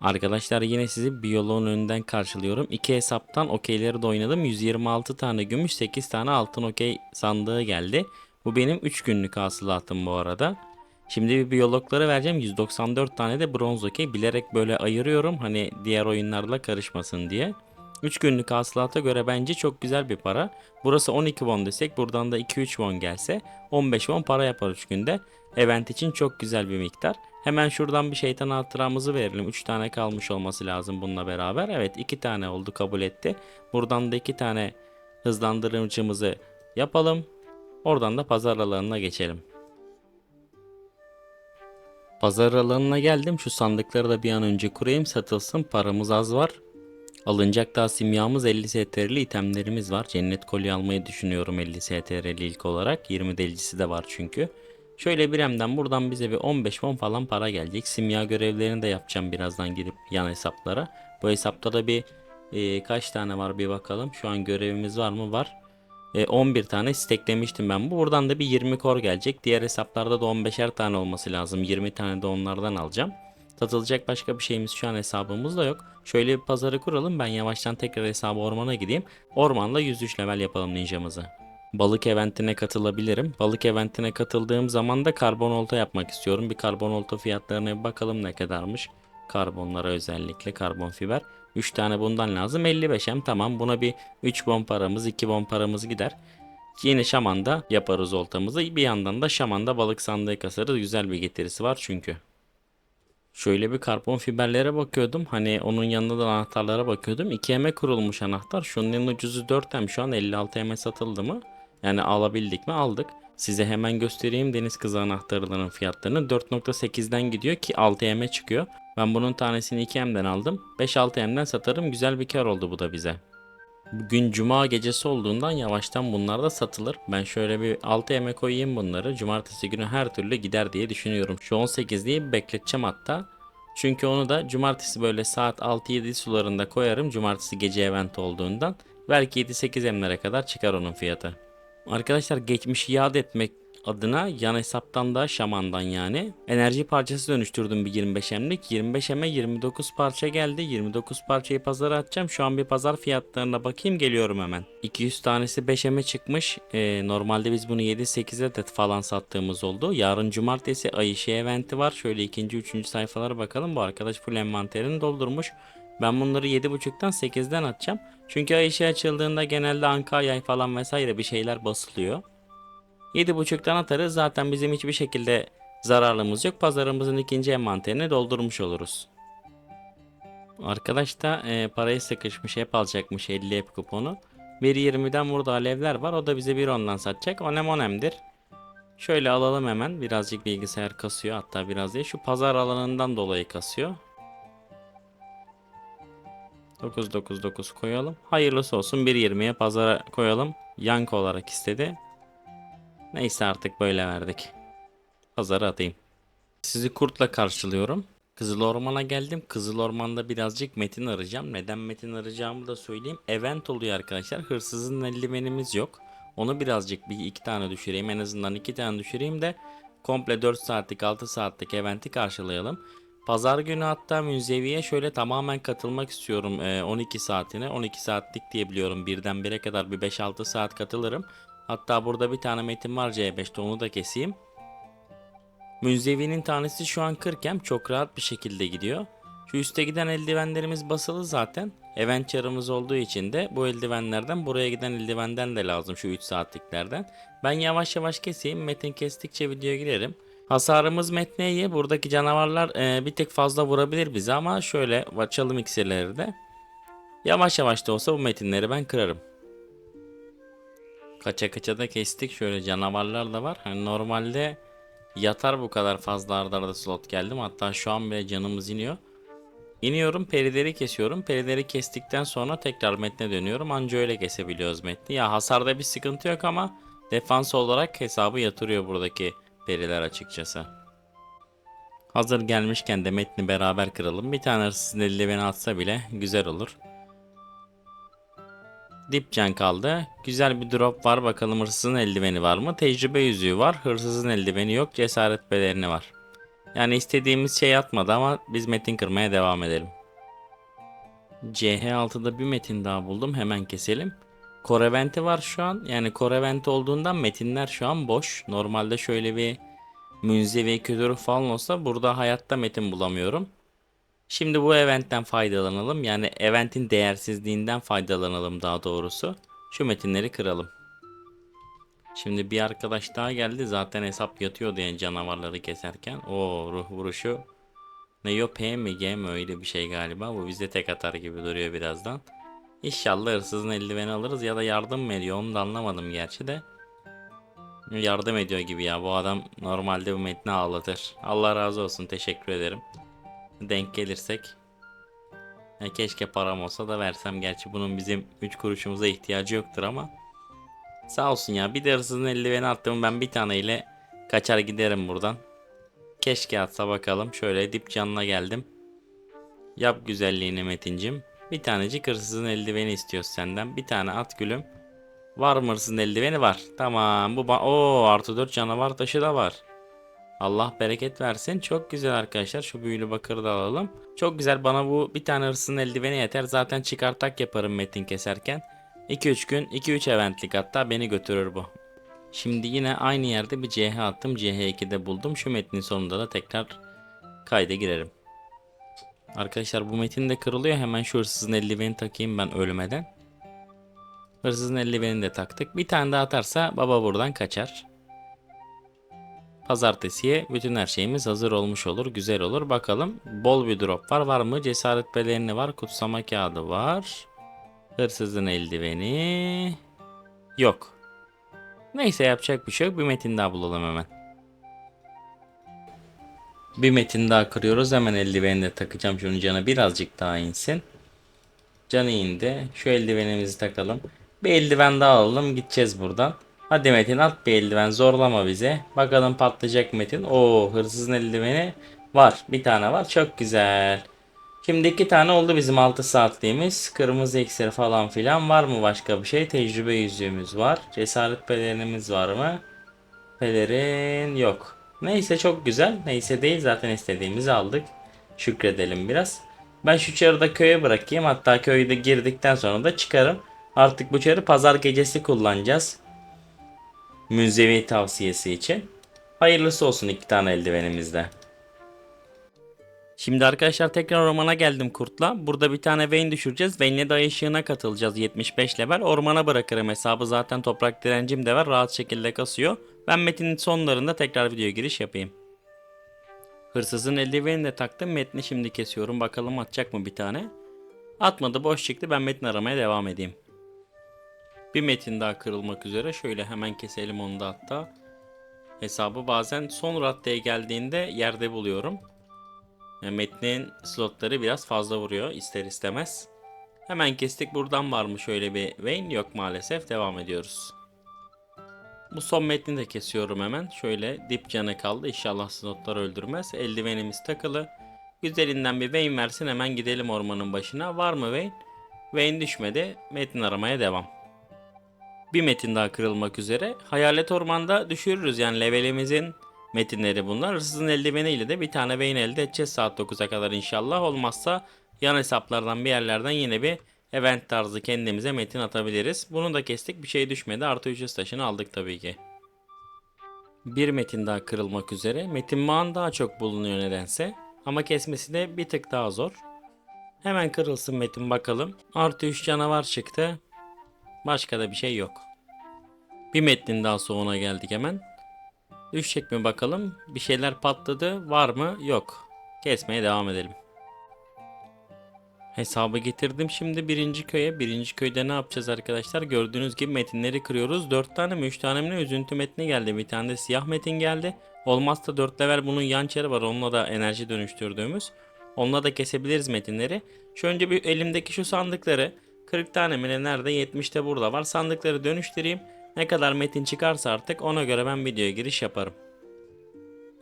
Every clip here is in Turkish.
Arkadaşlar yine sizi biyoloğun önünden karşılıyorum. İki hesaptan okeyleri de oynadım. 126 tane gümüş 8 tane altın okey sandığı geldi. Bu benim 3 günlük hasılatım bu arada. Şimdi bir biyologlara vereceğim. 194 tane de bronz okey. Bilerek böyle ayırıyorum. Hani diğer oyunlarla karışmasın diye. 3 günlük hasılata göre bence çok güzel bir para. Burası 12 won desek buradan da 2-3 won gelse 15 won para yapar 3 günde. Event için çok güzel bir miktar. Hemen şuradan bir şeytan hatıramızı verelim. 3 tane kalmış olması lazım bununla beraber. Evet 2 tane oldu kabul etti. Buradan da 2 tane hızlandırıcımızı yapalım. Oradan da pazar alanına geçelim. Pazar alanına geldim. Şu sandıkları da bir an önce kurayım satılsın. Paramız az var. Alınacak daha simyamız 50 STR'li itemlerimiz var. Cennet kolye almayı düşünüyorum 50 STR'li ilk olarak. 20 delicisi de var çünkü. Şöyle bir hemden buradan bize bir 15 won falan para gelecek. Simya görevlerini de yapacağım birazdan girip yan hesaplara. Bu hesapta da bir e, kaç tane var bir bakalım. Şu an görevimiz var mı? Var. E, 11 tane steklemiştim ben bu. Buradan da bir 20 kor gelecek. Diğer hesaplarda da 15'er tane olması lazım. 20 tane de onlardan alacağım. Satılacak başka bir şeyimiz şu an hesabımızda yok. Şöyle bir pazarı kuralım. Ben yavaştan tekrar hesabı ormana gideyim. Ormanla 103 level yapalım ninjamızı. Balık eventine katılabilirim. Balık eventine katıldığım zaman da karbon olta yapmak istiyorum. Bir karbon olta fiyatlarına bir bakalım ne kadarmış. Karbonlara özellikle karbon fiber. 3 tane bundan lazım. 55 hem tamam. Buna bir 3 bon paramız 2 bon paramız gider. Yine şamanda yaparız oltamızı. Bir yandan da şamanda balık sandığı kasarız. Güzel bir getirisi var çünkü. Şöyle bir karbon fiberlere bakıyordum. Hani onun yanında da anahtarlara bakıyordum. 2M kurulmuş anahtar. Şunun en ucuzu 4M. Şu an 56M satıldı mı? Yani alabildik mi? Aldık. Size hemen göstereyim deniz kızı anahtarlarının fiyatlarını. 4.8'den gidiyor ki 6M çıkıyor. Ben bunun tanesini 2M'den aldım. 5-6M'den satarım. Güzel bir kar oldu bu da bize. Bugün cuma gecesi olduğundan yavaştan bunlar da satılır. Ben şöyle bir 6 eme koyayım bunları. Cumartesi günü her türlü gider diye düşünüyorum. Şu 18 diye bekleteceğim hatta. Çünkü onu da cumartesi böyle saat 6-7 sularında koyarım. Cumartesi gece event olduğundan. Belki 7-8 emlere kadar çıkar onun fiyatı. Arkadaşlar geçmişi yad etmek adına yan hesaptan da şamandan yani. Enerji parçası dönüştürdüm bir 25 emlik. 25 eme 29 parça geldi. 29 parçayı pazara atacağım. Şu an bir pazar fiyatlarına bakayım geliyorum hemen. 200 tanesi 5 eme çıkmış. Ee, normalde biz bunu 7-8'e de falan sattığımız oldu. Yarın cumartesi ay işi eventi var. Şöyle ikinci üçüncü sayfalara bakalım. Bu arkadaş full envanterini doldurmuş. Ben bunları 7.5'tan 8'den atacağım. Çünkü ay işi açıldığında genelde anka yay falan vesaire bir şeyler basılıyor. 7.5'tan atarız. Zaten bizim hiçbir şekilde zararımız yok. Pazarımızın ikinci envanterini doldurmuş oluruz. Arkadaş da e, parayı sıkışmış hep alacakmış 50 hep kuponu. 1.20'den burada alevler var. O da bize 1.10'dan satacak. Onem onemdir. Şöyle alalım hemen. Birazcık bilgisayar kasıyor. Hatta biraz değil. Şu pazar alanından dolayı kasıyor. 999 koyalım. Hayırlısı olsun 1.20'ye pazara koyalım. Yankı olarak istedi. Neyse artık böyle verdik. Pazara atayım. Sizi kurtla karşılıyorum. Kızıl Orman'a geldim. Kızıl Orman'da birazcık metin arayacağım. Neden metin arayacağımı da söyleyeyim. Event oluyor arkadaşlar. Hırsızın eldivenimiz yok. Onu birazcık bir iki tane düşüreyim. En azından iki tane düşüreyim de komple 4 saatlik 6 saatlik eventi karşılayalım. Pazar günü hatta Münzevi'ye şöyle tamamen katılmak istiyorum e, 12 saatine. 12 saatlik diye biliyorum. Birden bire kadar bir 5-6 saat katılırım. Hatta burada bir tane metin var C5'te onu da keseyim. Münzevi'nin tanesi şu an 40 hem çok rahat bir şekilde gidiyor. Şu üste giden eldivenlerimiz basılı zaten. Event çarımız olduğu için de bu eldivenlerden buraya giden eldivenden de lazım şu 3 saatliklerden. Ben yavaş yavaş keseyim. Metin kestikçe videoya girerim. Hasarımız metne iyi. Buradaki canavarlar e, bir tek fazla vurabilir bizi ama şöyle açalım iksirleri de. Yavaş yavaş da olsa bu metinleri ben kırarım. Kaça kaça da kestik. Şöyle canavarlar da var. Hani normalde yatar bu kadar fazla arda arda slot geldim. Hatta şu an bile canımız iniyor. İniyorum perileri kesiyorum. Perileri kestikten sonra tekrar metne dönüyorum. Anca öyle kesebiliyoruz metni. Ya hasarda bir sıkıntı yok ama defans olarak hesabı yatırıyor buradaki periler açıkçası. Hazır gelmişken de metni beraber kıralım. Bir tane hırsızın eldiveni atsa bile güzel olur. Dip can kaldı. Güzel bir drop var. Bakalım hırsızın eldiveni var mı? Tecrübe yüzüğü var. Hırsızın eldiveni yok. Cesaret pelerini var. Yani istediğimiz şey atmadı ama biz metin kırmaya devam edelim. CH6'da bir metin daha buldum. Hemen keselim. Koreventi var şu an. Yani Koreventi olduğundan metinler şu an boş. Normalde şöyle bir münzevi kültürü falan olsa burada hayatta metin bulamıyorum. Şimdi bu eventten faydalanalım. Yani eventin değersizliğinden faydalanalım daha doğrusu. Şu metinleri kıralım. Şimdi bir arkadaş daha geldi. Zaten hesap yatıyor diye canavarları keserken. O ruh vuruşu. Ne yo P mi G mi öyle bir şey galiba. Bu bize tek atar gibi duruyor birazdan. İnşallah hırsızın eldiveni alırız ya da yardım mı ediyor onu da anlamadım gerçi de. Yardım ediyor gibi ya bu adam normalde bu metni ağlatır. Allah razı olsun teşekkür ederim. Denk gelirsek. Ya keşke param olsa da versem gerçi bunun bizim 3 kuruşumuza ihtiyacı yoktur ama. Sağ olsun ya bir de hırsızın eldiveni attım ben bir taneyle kaçar giderim buradan. Keşke atsa bakalım şöyle dip canına geldim. Yap güzelliğini Metincim. Bir tanecik hırsızın eldiveni istiyoruz senden. Bir tane at gülüm. Var mı hırsızın eldiveni? Var. Tamam. Bu Oo artı 4 canavar taşı da var. Allah bereket versin. Çok güzel arkadaşlar. Şu büyülü bakırı da alalım. Çok güzel. Bana bu bir tane hırsızın eldiveni yeter. Zaten çıkartak yaparım metin keserken. 2-3 gün 2-3 eventlik hatta beni götürür bu. Şimdi yine aynı yerde bir CH attım. CH2'de buldum. Şu metnin sonunda da tekrar kayda girerim. Arkadaşlar bu metin de kırılıyor. Hemen şu hırsızın eldiveni takayım ben ölmeden. Hırsızın eldivenini de taktık. Bir tane daha atarsa baba buradan kaçar. Pazartesiye bütün her şeyimiz hazır olmuş olur. Güzel olur. Bakalım. Bol bir drop var. Var mı? Cesaret pelerini var. Kutsama kağıdı var. Hırsızın eldiveni. Yok. Neyse yapacak bir şey yok. Bir metin daha bulalım hemen. Bir metin daha kırıyoruz. Hemen eldiveni de takacağım. Şunun canı birazcık daha insin. Canı indi. Şu eldivenimizi takalım. Bir eldiven daha alalım. Gideceğiz buradan. Hadi Metin at bir eldiven. Zorlama bize. Bakalım patlayacak Metin. Oo hırsızın eldiveni var. Bir tane var. Çok güzel. Şimdi iki tane oldu bizim 6 saatliğimiz. Kırmızı iksir falan filan. Var mı başka bir şey? Tecrübe yüzüğümüz var. Cesaret pelerinimiz var mı? Pelerin yok. Neyse çok güzel. Neyse değil zaten istediğimizi aldık. Şükredelim biraz. Ben şu çarı da köye bırakayım. Hatta köyde girdikten sonra da çıkarım. Artık bu çarı pazar gecesi kullanacağız. Münzevi tavsiyesi için. Hayırlısı olsun iki tane eldivenimizde. Şimdi arkadaşlar tekrar ormana geldim kurtla. Burada bir tane Vayne düşüreceğiz. Vayne'le dayı ışığına katılacağız 75 level. Ormana bırakırım hesabı zaten toprak direncim de var. Rahat şekilde kasıyor. Ben metinin sonlarında tekrar video giriş yapayım. Hırsızın eldivenini de taktım. Metni şimdi kesiyorum. Bakalım atacak mı bir tane. Atmadı boş çıktı. Ben metin aramaya devam edeyim. Bir metin daha kırılmak üzere. Şöyle hemen keselim onu da hatta. Hesabı bazen son raddeye geldiğinde yerde buluyorum. Yani metnin slotları biraz fazla vuruyor ister istemez. Hemen kestik. Buradan var mı şöyle bir Vayne? Yok maalesef. Devam ediyoruz. Bu son metni de kesiyorum hemen. Şöyle dip canı kaldı. İnşallah slotlar öldürmez. Eldivenimiz takılı. Güzelinden bir Vayne versin. Hemen gidelim ormanın başına. Var mı Vayne? Vayne düşmedi. Metin aramaya devam. Bir metin daha kırılmak üzere. Hayalet ormanda düşürürüz. Yani levelimizin metinleri bunlar. Hırsızın eldiveniyle de bir tane Vayne elde edeceğiz saat 9'a kadar inşallah. Olmazsa yan hesaplardan bir yerlerden yine bir event tarzı kendimize metin atabiliriz. Bunu da kestik. Bir şey düşmedi. Artı 300 taşını aldık tabii ki. Bir metin daha kırılmak üzere. Metin mağan daha çok bulunuyor nedense. Ama kesmesi de bir tık daha zor. Hemen kırılsın metin bakalım. Artı 3 canavar çıktı. Başka da bir şey yok. Bir metnin daha sonuna geldik hemen. Düşecek mi bakalım? Bir şeyler patladı. Var mı? Yok. Kesmeye devam edelim. Hesabı getirdim şimdi birinci köye. Birinci köyde ne yapacağız arkadaşlar? Gördüğünüz gibi metinleri kırıyoruz. 4 tane mi 3 tane mi üzüntü metni geldi. Bir tane de siyah metin geldi. Olmazsa 4 level bunun yan çarı var. Onunla da enerji dönüştürdüğümüz. Onunla da kesebiliriz metinleri. Şu önce bir elimdeki şu sandıkları 40 tane mi ne nerede 70 de burada var. Sandıkları dönüştüreyim. Ne kadar metin çıkarsa artık ona göre ben videoya giriş yaparım.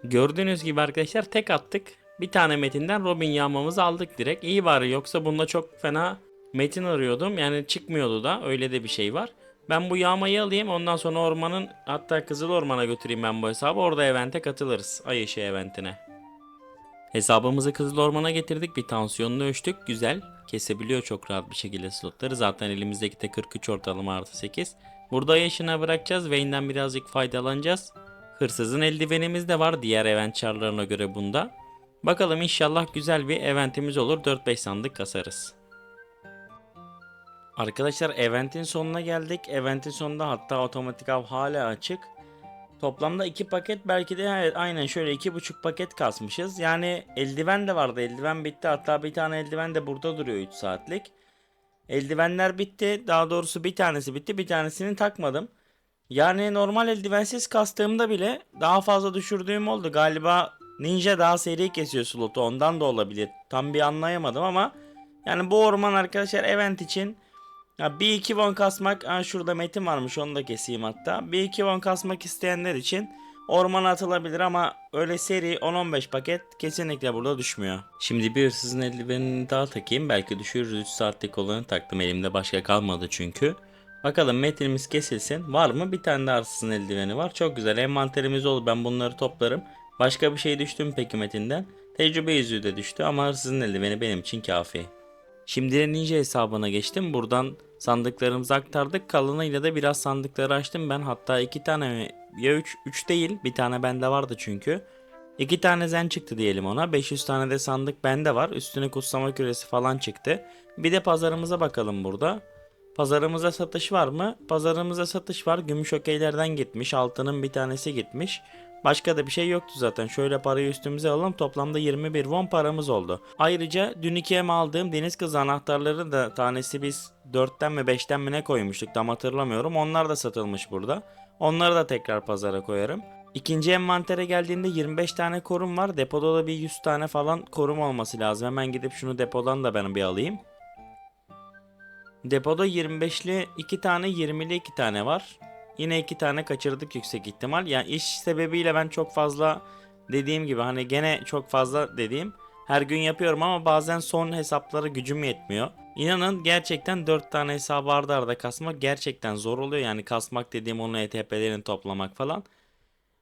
Gördüğünüz gibi arkadaşlar tek attık. Bir tane metinden Robin yağmamızı aldık direkt. İyi bari yoksa bunda çok fena Metin arıyordum yani çıkmıyordu da öyle de bir şey var. Ben bu yağmayı alayım ondan sonra ormanın hatta Kızıl Orman'a götüreyim ben bu hesabı orada evente katılırız. Ay ışığı eventine. Hesabımızı Kızıl Orman'a getirdik. Bir tansiyonunu ölçtük. Güzel. Kesebiliyor çok rahat bir şekilde slotları. Zaten elimizdeki de 43 ortalama artı 8. Burada yaşına bırakacağız. Vayne'den birazcık faydalanacağız. Hırsızın eldivenimiz de var diğer event çarlarına göre bunda. Bakalım inşallah güzel bir eventimiz olur. 4-5 sandık kasarız. Arkadaşlar eventin sonuna geldik. Eventin sonunda hatta otomatik av hala açık. Toplamda 2 paket belki de evet aynen şöyle 2,5 paket kasmışız. Yani eldiven de vardı. Eldiven bitti. Hatta bir tane eldiven de burada duruyor 3 saatlik. Eldivenler bitti. Daha doğrusu bir tanesi bitti. Bir tanesini takmadım. Yani normal eldivensiz kastığımda bile daha fazla düşürdüğüm oldu. Galiba Ninja daha seri kesiyor slotu. Ondan da olabilir. Tam bir anlayamadım ama yani bu orman arkadaşlar event için ya bir iki won kasmak, ha şurada metin varmış onu da keseyim hatta. Bir iki won kasmak isteyenler için ormana atılabilir ama öyle seri 10-15 paket kesinlikle burada düşmüyor. Şimdi bir hırsızın eldivenini daha takayım. Belki düşürürüz 3 saatlik olanı taktım elimde başka kalmadı çünkü. Bakalım metinimiz kesilsin. Var mı? Bir tane de hırsızın eldiveni var. Çok güzel. Envanterimiz olur. Ben bunları toplarım. Başka bir şey düştü mü peki metinden? Tecrübe yüzüğü de düştü ama hırsızın eldiveni benim için kafi. Şimdi ninja hesabına geçtim. Buradan sandıklarımızı aktardık. Kalanıyla da biraz sandıkları açtım ben. Hatta iki tane? Ya üç, üç değil. Bir tane bende vardı çünkü. İki tane zen çıktı diyelim ona. 500 tane de sandık bende var. Üstüne kutsama küresi falan çıktı. Bir de pazarımıza bakalım burada. Pazarımıza satış var mı? Pazarımıza satış var. Gümüş okeylerden gitmiş. Altının bir tanesi gitmiş. Başka da bir şey yoktu zaten. Şöyle parayı üstümüze alalım. Toplamda 21 won paramız oldu. Ayrıca dün 2'ye aldığım deniz kızı anahtarları da tanesi biz 4'ten mi 5'ten mi ne koymuştuk tam hatırlamıyorum. Onlar da satılmış burada. Onları da tekrar pazara koyarım. İkinci envantere geldiğinde 25 tane korum var. Depoda da bir 100 tane falan korum olması lazım. Hemen gidip şunu depodan da ben bir alayım. Depoda 25'li 2 tane 20'li 2 tane var. Yine 2 tane kaçırdık yüksek ihtimal. Yani iş sebebiyle ben çok fazla dediğim gibi hani gene çok fazla dediğim her gün yapıyorum ama bazen son hesaplara gücüm yetmiyor. İnanın gerçekten 4 tane hesabı arda arda kasmak gerçekten zor oluyor. Yani kasmak dediğim onu ETP'lerini toplamak falan.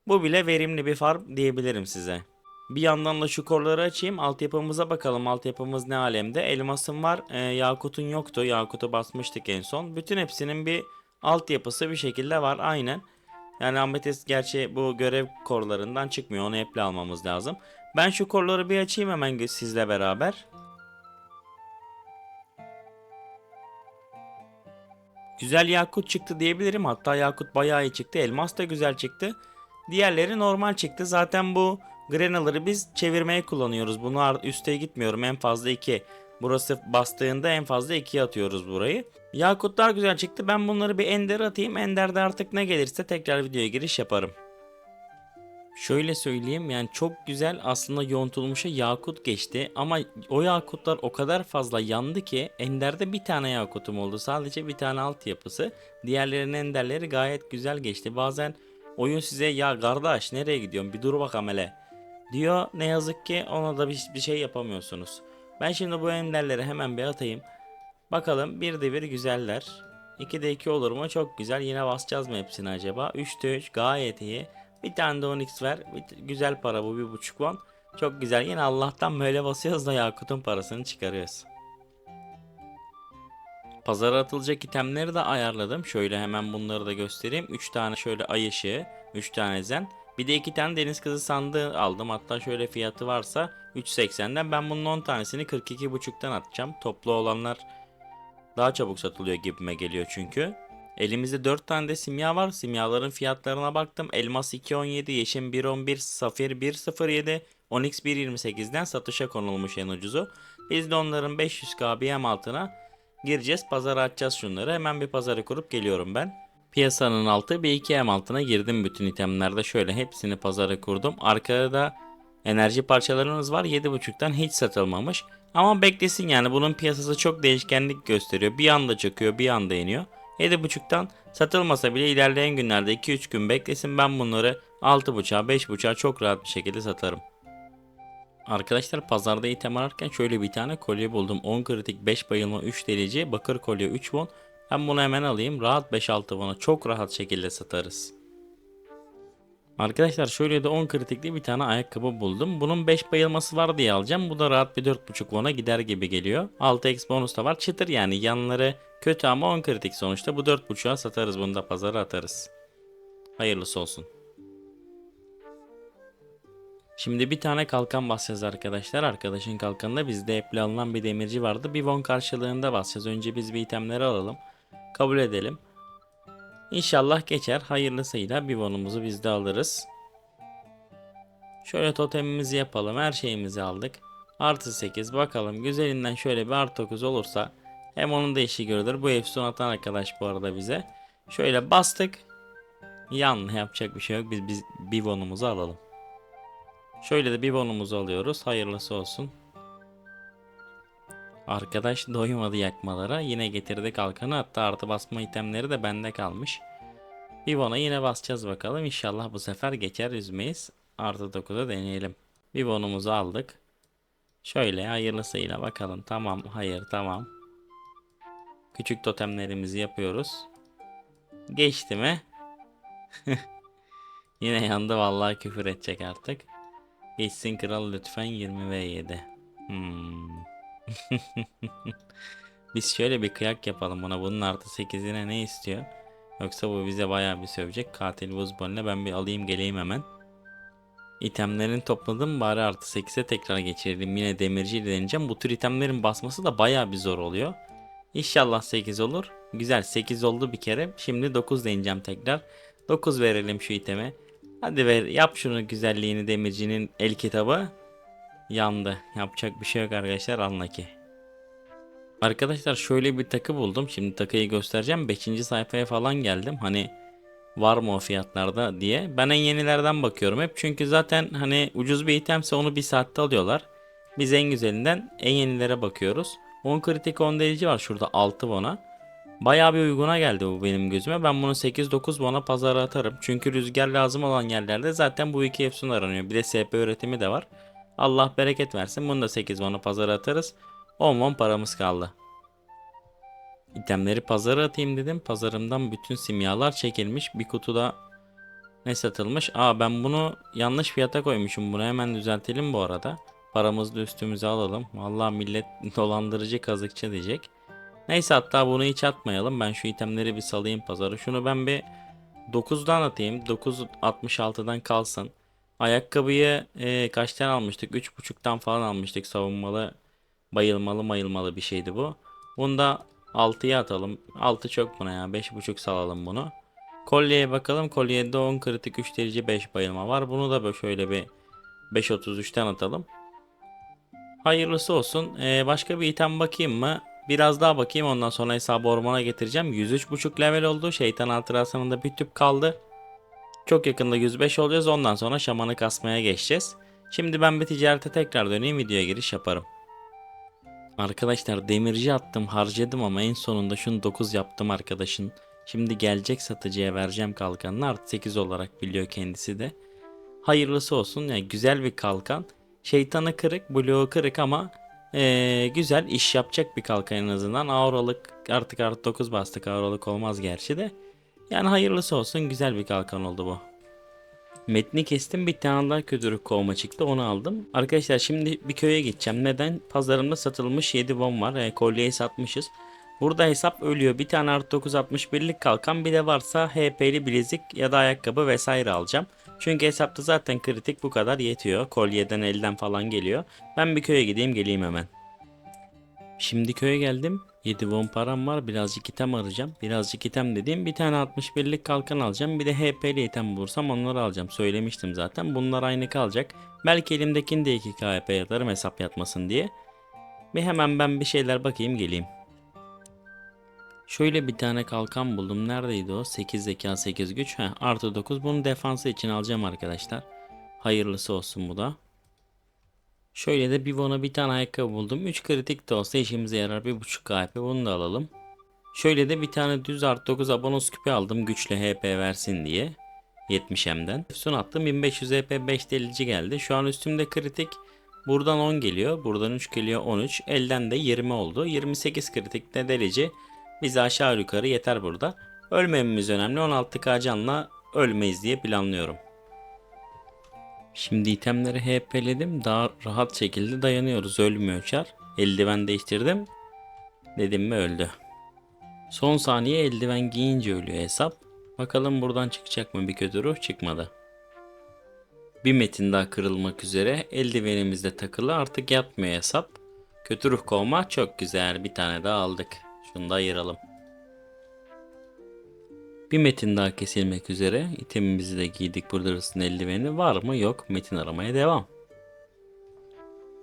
Bu bile verimli bir farm diyebilirim size. Bir yandan da şu korları açayım. Altyapımıza bakalım. Altyapımız ne alemde? Elmasım var. E, Yakut'un yoktu. Yakut'u basmıştık en son. Bütün hepsinin bir altyapısı bir şekilde var. Aynen. Yani Amethyst gerçi bu görev korlarından çıkmıyor. Onu eple almamız lazım. Ben şu korları bir açayım hemen sizle beraber. Güzel yakut çıktı diyebilirim. Hatta yakut bayağı iyi çıktı. Elmas da güzel çıktı. Diğerleri normal çıktı. Zaten bu Granalar'ı biz çevirmeye kullanıyoruz. Bunu üste gitmiyorum. En fazla 2. Burası bastığında en fazla 2'ye atıyoruz burayı. Yakutlar güzel çıktı. Ben bunları bir Ender'e atayım. Ender'de artık ne gelirse tekrar videoya giriş yaparım. Şöyle söyleyeyim yani çok güzel aslında yontulmuşa yakut geçti ama o yakutlar o kadar fazla yandı ki Ender'de bir tane yakutum oldu sadece bir tane altyapısı diğerlerinin Ender'leri gayet güzel geçti bazen oyun size ya kardeş nereye gidiyorsun bir dur bakalım hele diyor ne yazık ki ona da bir, bir şey yapamıyorsunuz. Ben şimdi bu Ender'leri hemen bir atayım bakalım bir de bir güzeller 2'de 2 olur mu çok güzel yine basacağız mı hepsini acaba 3'te 3 gayet iyi bir tane de 10x ver. Bir- güzel para bu bir buçuk won. Çok güzel. Yine Allah'tan böyle basıyoruz da Yakut'un parasını çıkarıyoruz. Pazara atılacak itemleri de ayarladım. Şöyle hemen bunları da göstereyim. 3 tane şöyle ay ışığı, 3 tane zen. Bir de 2 tane deniz kızı sandığı aldım. Hatta şöyle fiyatı varsa 3.80'den. Ben bunun 10 tanesini 42.5'tan atacağım. Toplu olanlar daha çabuk satılıyor gibime geliyor çünkü. Elimizde 4 tane de simya var. Simyaların fiyatlarına baktım. Elmas 2.17, Yeşim 1.11, Safir 1.07, Onyx 1.28'den satışa konulmuş en ucuzu. Biz de onların 500k BM altına gireceğiz. Pazara açacağız şunları. Hemen bir pazarı kurup geliyorum ben. Piyasanın altı bir iki M altına girdim bütün itemlerde. Şöyle hepsini pazara kurdum. Arkada da enerji parçalarımız var. 7.5'tan hiç satılmamış. Ama beklesin yani bunun piyasası çok değişkenlik gösteriyor. Bir anda çöküyor bir anda iniyor. 7.5'tan satılmasa bile ilerleyen günlerde 2-3 gün beklesin ben bunları 6.5'a 5.5'a çok rahat bir şekilde satarım. Arkadaşlar pazarda item ararken şöyle bir tane kolye buldum. 10 kritik 5 bayılma 3 delici bakır kolye 3 won. Ben bunu hemen alayım. Rahat 5-6 won'a çok rahat şekilde satarız. Arkadaşlar şöyle de 10 kritikli bir tane ayakkabı buldum. Bunun 5 bayılması var diye alacağım. Bu da rahat bir 4.5 won'a gider gibi geliyor. 6x bonus da var. Çıtır yani yanları kötü ama 10 kritik sonuçta. Bu 4.5'a satarız bunu da pazara atarız. Hayırlısı olsun. Şimdi bir tane kalkan basacağız arkadaşlar. Arkadaşın kalkanında bizde eple alınan bir demirci vardı. Bir won karşılığında basacağız. Önce biz bir itemleri alalım. Kabul edelim. İnşallah geçer. Hayırlısıyla bir wonumuzu biz de alırız. Şöyle totemimizi yapalım. Her şeyimizi aldık. Artı 8 bakalım. Güzelinden şöyle bir artı 9 olursa hem onun da işi görülür. Bu efsun atan arkadaş bu arada bize. Şöyle bastık. Yan yapacak bir şey yok. Biz, biz bir wonumuzu alalım. Şöyle de bir bonumuzu alıyoruz. Hayırlısı olsun. Arkadaş doymadı yakmalara. Yine getirdi kalkanı. Hatta artı basma itemleri de bende kalmış. Bir bona yine basacağız bakalım. İnşallah bu sefer geçer üzmeyiz. Artı 9'a deneyelim. Bir bonumuzu aldık. Şöyle hayırlısıyla bakalım. Tamam hayır tamam. Küçük totemlerimizi yapıyoruz. Geçti mi? Yine yandı vallahi küfür edecek artık. Geçsin kral lütfen 20 ve 7. Hmm. Biz şöyle bir kıyak yapalım buna. Bunun artı 8'ine ne istiyor? Yoksa bu bize bayağı bir sövecek. Katil buzboluna ben bir alayım geleyim hemen. İtemlerini topladım bari artı 8'e tekrar geçirdim. Yine demirciyle deneyeceğim. Bu tür itemlerin basması da bayağı bir zor oluyor. İnşallah 8 olur. Güzel 8 oldu bir kere. Şimdi 9 deneyeceğim tekrar. 9 verelim şu iteme. Hadi ver yap şunu güzelliğini demircinin el kitabı. Yandı. Yapacak bir şey yok arkadaşlar anla ki. Arkadaşlar şöyle bir takı buldum. Şimdi takıyı göstereceğim. 5. sayfaya falan geldim. Hani var mı o fiyatlarda diye. Ben en yenilerden bakıyorum hep. Çünkü zaten hani ucuz bir itemse onu bir saatte alıyorlar. Biz en güzelinden en yenilere bakıyoruz. 10 kritik 10 delici var şurada 6 bona. Bayağı bir uyguna geldi bu benim gözüme. Ben bunu 8-9 bona pazara atarım. Çünkü rüzgar lazım olan yerlerde zaten bu iki efsun aranıyor. Bir de SP üretimi de var. Allah bereket versin. Bunu da 8 bona pazara atarız. 10 won paramız kaldı. İtemleri pazara atayım dedim. Pazarımdan bütün simyalar çekilmiş. Bir kutuda ne satılmış? Aa ben bunu yanlış fiyata koymuşum. Bunu hemen düzeltelim bu arada. Paramızı da üstümüze alalım. Vallahi millet dolandırıcı kazıkçı diyecek. Neyse hatta bunu hiç atmayalım. Ben şu itemleri bir salayım pazara. Şunu ben bir 9'dan atayım. 9.66'dan kalsın. Ayakkabıyı e, kaçtan almıştık? 3.5'tan falan almıştık. Savunmalı, bayılmalı mayılmalı bir şeydi bu. Bunu da 6'ya atalım. 6 çok buna ya. 5.5 salalım bunu. Kolyeye bakalım. Kolyede 10 kritik 3 delici 5 bayılma var. Bunu da böyle şöyle bir 5.33'ten atalım. Hayırlısı olsun. Ee, başka bir item bakayım mı? Biraz daha bakayım ondan sonra hesabı ormana getireceğim. 103.5 level oldu. Şeytan hatırasının da bir tüp kaldı. Çok yakında 105 olacağız. Ondan sonra şamanı kasmaya geçeceğiz. Şimdi ben bir ticarete tekrar döneyim videoya giriş yaparım. Arkadaşlar demirci attım harcadım ama en sonunda şunu 9 yaptım arkadaşın. Şimdi gelecek satıcıya vereceğim kalkanını artı 8 olarak biliyor kendisi de. Hayırlısı olsun yani güzel bir kalkan. Şeytanı kırık, bloğu kırık ama ee, güzel iş yapacak bir kalkan en azından. Auralık artık artı 9 bastık. Auralık olmaz gerçi de. Yani hayırlısı olsun güzel bir kalkan oldu bu. Metni kestim bir tane daha kötürük kovma çıktı onu aldım. Arkadaşlar şimdi bir köye gideceğim. Neden? Pazarımda satılmış 7 bom var. E, kolyeyi satmışız. Burada hesap ölüyor. Bir tane artı 961'lik kalkan bir de varsa HP'li bilezik ya da ayakkabı vesaire alacağım. Çünkü hesapta zaten kritik bu kadar yetiyor. Kolyeden elden falan geliyor. Ben bir köye gideyim geleyim hemen. Şimdi köye geldim. 7 won param var. Birazcık item arayacağım. Birazcık item dediğim bir tane 61'lik kalkan alacağım. Bir de HP'li item bulursam onları alacağım. Söylemiştim zaten. Bunlar aynı kalacak. Belki elimdekini de 2 KP yatarım hesap yatmasın diye. Bir hemen ben bir şeyler bakayım geleyim. Şöyle bir tane kalkan buldum. Neredeydi o? 8 zeka 8 güç. Heh, artı 9. Bunu defansı için alacağım arkadaşlar. Hayırlısı olsun bu da. Şöyle de bir bona bir tane ayakkabı buldum. 3 kritik de olsa işimize yarar. 1.5 KP bunu da alalım. Şöyle de bir tane düz artı 9 abonos küpe aldım. Güçlü HP versin diye. 70 M'den. Son attım 1500 HP 5 delici geldi. Şu an üstümde kritik Buradan 10 geliyor. Buradan 3 geliyor 13. Elden de 20 oldu. 28 kritik de delici. Bize aşağı yukarı yeter burada. Ölmememiz önemli. 16k canla ölmeyiz diye planlıyorum. Şimdi itemleri HP'ledim. Daha rahat şekilde dayanıyoruz. Ölmüyor çar. Eldiven değiştirdim. Dedim mi öldü. Son saniye eldiven giyince ölüyor hesap. Bakalım buradan çıkacak mı bir kötü ruh çıkmadı. Bir metin daha kırılmak üzere. Eldivenimizde takılı artık yapmıyor hesap. Kötü ruh kovma çok güzel. Bir tane daha aldık. Şunu da ayıralım. Bir metin daha kesilmek üzere. İtemimizi de giydik. Burada eldiveni var mı? Yok. Metin aramaya devam.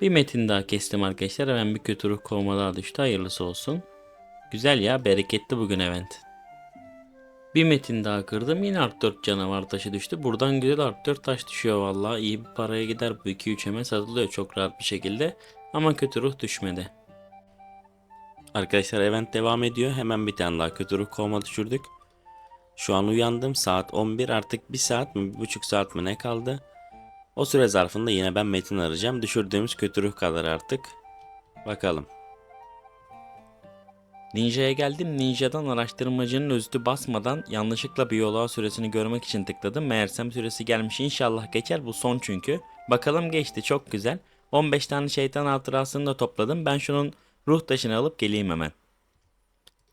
Bir metin daha kestim arkadaşlar. Hemen bir kötü ruh kovma düştü. Hayırlısı olsun. Güzel ya. Bereketli bugün event. Bir metin daha kırdım. Yine art 4 canavar taşı düştü. Buradan güzel art 4 taş düşüyor vallahi. İyi bir paraya gider bu 2-3 hemen satılıyor çok rahat bir şekilde. Ama kötü ruh düşmedi. Arkadaşlar event devam ediyor. Hemen bir tane daha kötü ruh kovma düşürdük. Şu an uyandım. Saat 11. Artık bir saat mi, bir buçuk saat mi ne kaldı? O süre zarfında yine ben metin arayacağım. Düşürdüğümüz kötü ruh kadar artık. Bakalım. Ninja'ya geldim. Ninja'dan araştırmacının özütü basmadan yanlışlıkla biyoloğa süresini görmek için tıkladım. Meğersem süresi gelmiş. İnşallah geçer. Bu son çünkü. Bakalım geçti. Çok güzel. 15 tane şeytan hatırasını da topladım. Ben şunun ruh taşını alıp geleyim hemen.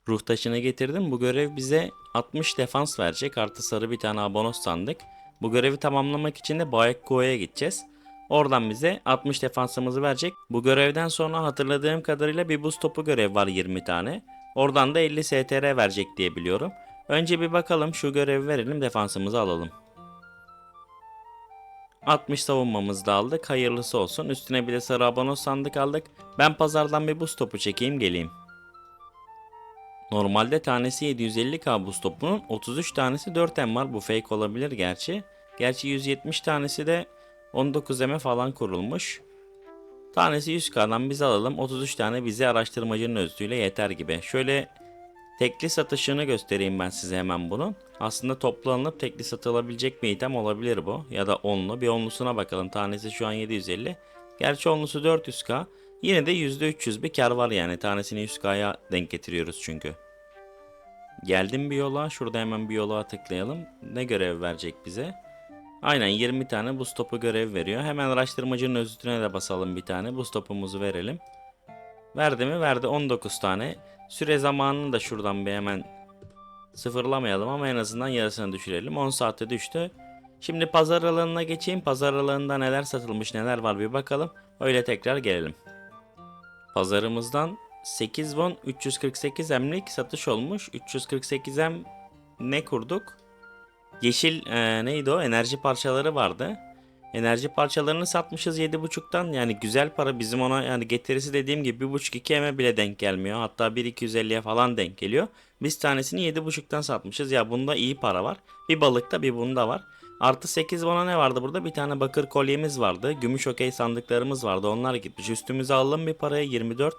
Ruh taşını getirdim. Bu görev bize 60 defans verecek. Artı sarı bir tane abonos sandık. Bu görevi tamamlamak için de Baekko'ya gideceğiz. Oradan bize 60 defansımızı verecek. Bu görevden sonra hatırladığım kadarıyla bir buz topu görev var 20 tane. Oradan da 50 STR verecek diye biliyorum. Önce bir bakalım şu görevi verelim defansımızı alalım. 60 savunmamızı da aldık. Hayırlısı olsun. Üstüne bir de sarı abonos sandık aldık. Ben pazardan bir buz topu çekeyim geleyim. Normalde tanesi 750k buz topunun 33 tanesi 4M var. Bu fake olabilir gerçi. Gerçi 170 tanesi de 19M falan kurulmuş. Tanesi 100k'dan biz alalım. 33 tane bize araştırmacının özlüğüyle yeter gibi. Şöyle tekli satışını göstereyim ben size hemen bunun. Aslında toplu alınıp tekli satılabilecek bir item olabilir bu. Ya da onlu. Bir onlusuna bakalım. Tanesi şu an 750. Gerçi onlusu 400k. Yine de %300 bir kar var yani. Tanesini 100k'ya denk getiriyoruz çünkü. Geldim bir yola. Şurada hemen bir yola tıklayalım. Ne görev verecek bize? Aynen 20 tane buz topu görev veriyor. Hemen araştırmacının özütüne de basalım bir tane. Buz topumuzu verelim. Verdi mi? Verdi 19 tane. Süre zamanını da şuradan bir hemen sıfırlamayalım ama en azından yarısını düşürelim. 10 saatte düştü. Şimdi pazar alanına geçeyim. Pazar alanında neler satılmış neler var bir bakalım. Öyle tekrar gelelim. Pazarımızdan 8 won 348 emlik satış olmuş. 348 em ne kurduk? Yeşil e, neydi o? Enerji parçaları vardı. Enerji parçalarını satmışız 7.5'tan. Yani güzel para bizim ona yani getirisi dediğim gibi 1.5-2 eme bile denk gelmiyor. Hatta 1.250'ye falan denk geliyor. Biz tanesini 7.5'tan satmışız. Ya bunda iyi para var. Bir balıkta bir bunda var. Artı 8 bana ne vardı burada? Bir tane bakır kolyemiz vardı. Gümüş okey sandıklarımız vardı. Onlar gitmiş. Üstümüze alalım bir paraya 24.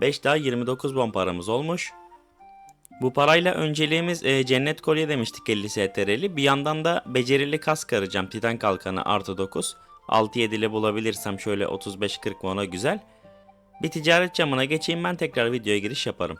5 daha 29 bon paramız olmuş. Bu parayla önceliğimiz e, cennet kolye demiştik 50 STR'li. Bir yandan da becerili kask arayacağım. Titan kalkanı artı 9. 6-7 ile bulabilirsem şöyle 35-40 won'a güzel. Bir ticaret camına geçeyim ben tekrar videoya giriş yaparım.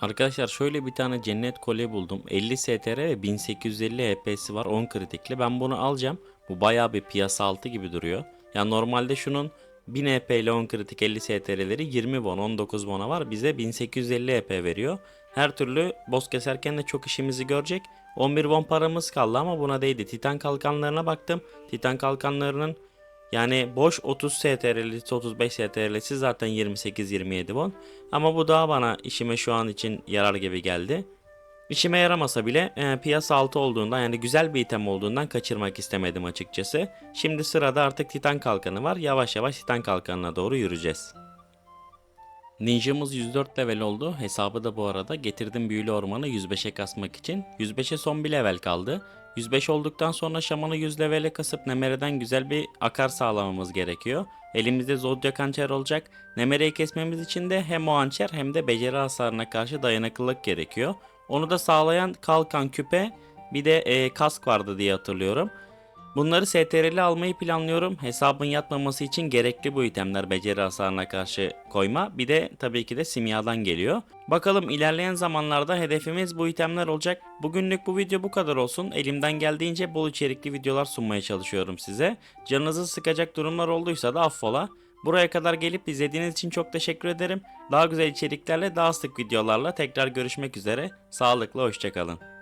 Arkadaşlar şöyle bir tane cennet kolye buldum. 50 STR ve 1850 HP'si var 10 kritikli. Ben bunu alacağım. Bu bayağı bir piyasa altı gibi duruyor. Ya normalde şunun 1000 EP ile 10 kritik 50 STR'leri 20 won 19 won'a var. Bize 1850 EP veriyor. Her türlü boss keserken de çok işimizi görecek. 11 won paramız kaldı ama buna değdi. Titan kalkanlarına baktım. Titan kalkanlarının yani boş 30 STR'lisi 35 STR'lisi zaten 28-27 won. Ama bu daha bana işime şu an için yarar gibi geldi. İşime yaramasa bile e, piyasa altı olduğundan yani güzel bir item olduğundan kaçırmak istemedim açıkçası. Şimdi sırada artık Titan kalkanı var. Yavaş yavaş Titan kalkanına doğru yürüyeceğiz. Ninja'mız 104 level oldu. Hesabı da bu arada getirdim büyülü ormanı 105'e kasmak için. 105'e son bir level kaldı. 105 olduktan sonra şamanı 100 levele kasıp Nemere'den güzel bir akar sağlamamız gerekiyor. Elimizde Zodiac hançer olacak. Nemere'yi kesmemiz için de hem o hançer hem de beceri hasarına karşı dayanıklılık gerekiyor. Onu da sağlayan kalkan küpe bir de e, kask vardı diye hatırlıyorum. Bunları STR'li almayı planlıyorum. Hesabın yatmaması için gerekli bu itemler beceri hasarına karşı koyma. Bir de tabii ki de simyadan geliyor. Bakalım ilerleyen zamanlarda hedefimiz bu itemler olacak. Bugünlük bu video bu kadar olsun. Elimden geldiğince bol içerikli videolar sunmaya çalışıyorum size. Canınızı sıkacak durumlar olduysa da affola. Buraya kadar gelip izlediğiniz için çok teşekkür ederim. Daha güzel içeriklerle daha sık videolarla tekrar görüşmek üzere. Sağlıkla hoşçakalın.